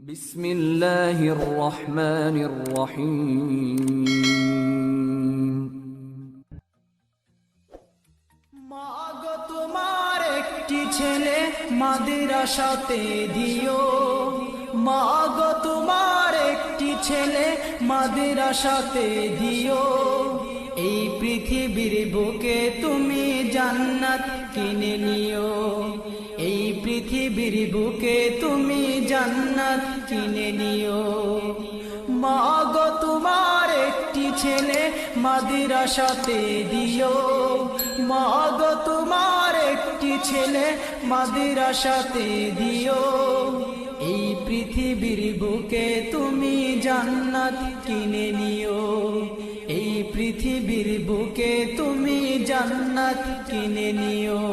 বিসমিল্লাহির রহমানির রহিম। মাগো তোমার একটি ছেলে মাদ্রাসাতে দিও। মাগো তোমার একটি ছেলে মাদ্রাসাতে দিও। এই পৃথিবীর বুকে তুমি জান্নাত কিনে নিও। পৃথিবীর বুকে তুমি জান্নাত কিনে নিও। মাগো তোমার একটি ছেলে মাদ্রাসাতে দিও। মাগো তোমার একটি ছেলে মাদ্রাসাতে দিও। এই পৃথিবীর বুকে তুমি জান্নাত কিনে নিও। এই পৃথিবীর বুকে তুমি জান্নাত কিনে নিও।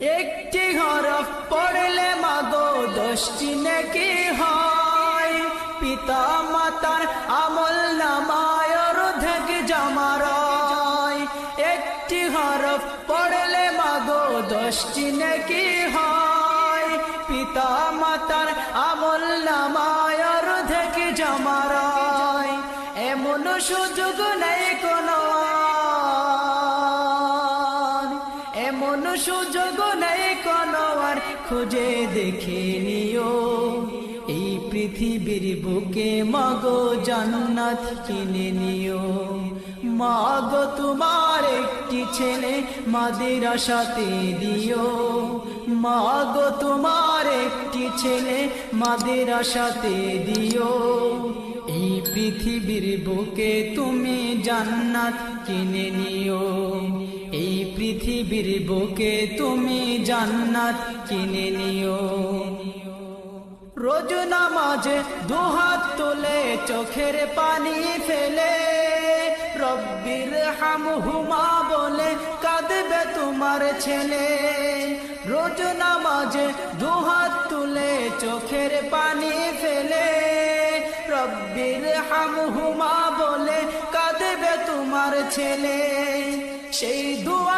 একটি হরফ পড়লে মাগো দশটি নাকি হয়? পিতা মাতার আমল নামায় অর্ধেক জামারয় একটি হরফ পড়লে মাগো দশটি নাকি হয়? পিতা মাতার আমল নামায় অর্ধেক জামারয় এমন সুযোগ নেই কোনো। এমন সুযোগ নেই খুঁজে দেখে নিও। এই পৃথিবীর বুকে মাগো জান্নাত কিনে নিও। মাগো তোমার একটি ছেলে মাদের আশাতে দিও। মাগো তোমার একটি ছেলে মাদের আশাতে দিও। এই পৃথিবীর বুকে তুমি জান্নাত কিনে নিও। পৃথিবীর বুকে তুমি জান্নাত কিনে নিও। রোজ নামাজে দুহাত তুলে চোখের পানি ফেলে, রব্বির হামহুমা বলে কাঁদবে তোমার ছেলে। রোজ নামাজে দুহাত তুলে চোখের পানি ফেলে, রব্বির হামহুমা বলে কাঁদবে তোমার ছেলে। সেই দুয়াটাই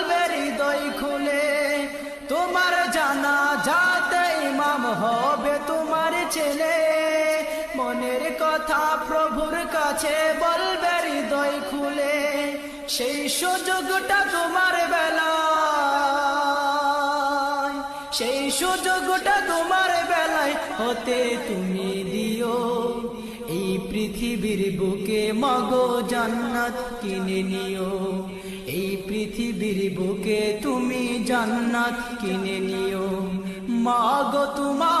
মনের কথা প্রভুর কাছে বলবে হৃদয় খুলে, সেই সুযোগটা তোমার বেলায়, সেই সুযোগটা তোমার বেলায় হতে তুমি দিও। এই পৃথিবীর বুকে মগো জান্নাত কিনে নিও। এই পৃথিবীর বুকে তুমি জান্নাত কিনে নিও। মাগো তোমার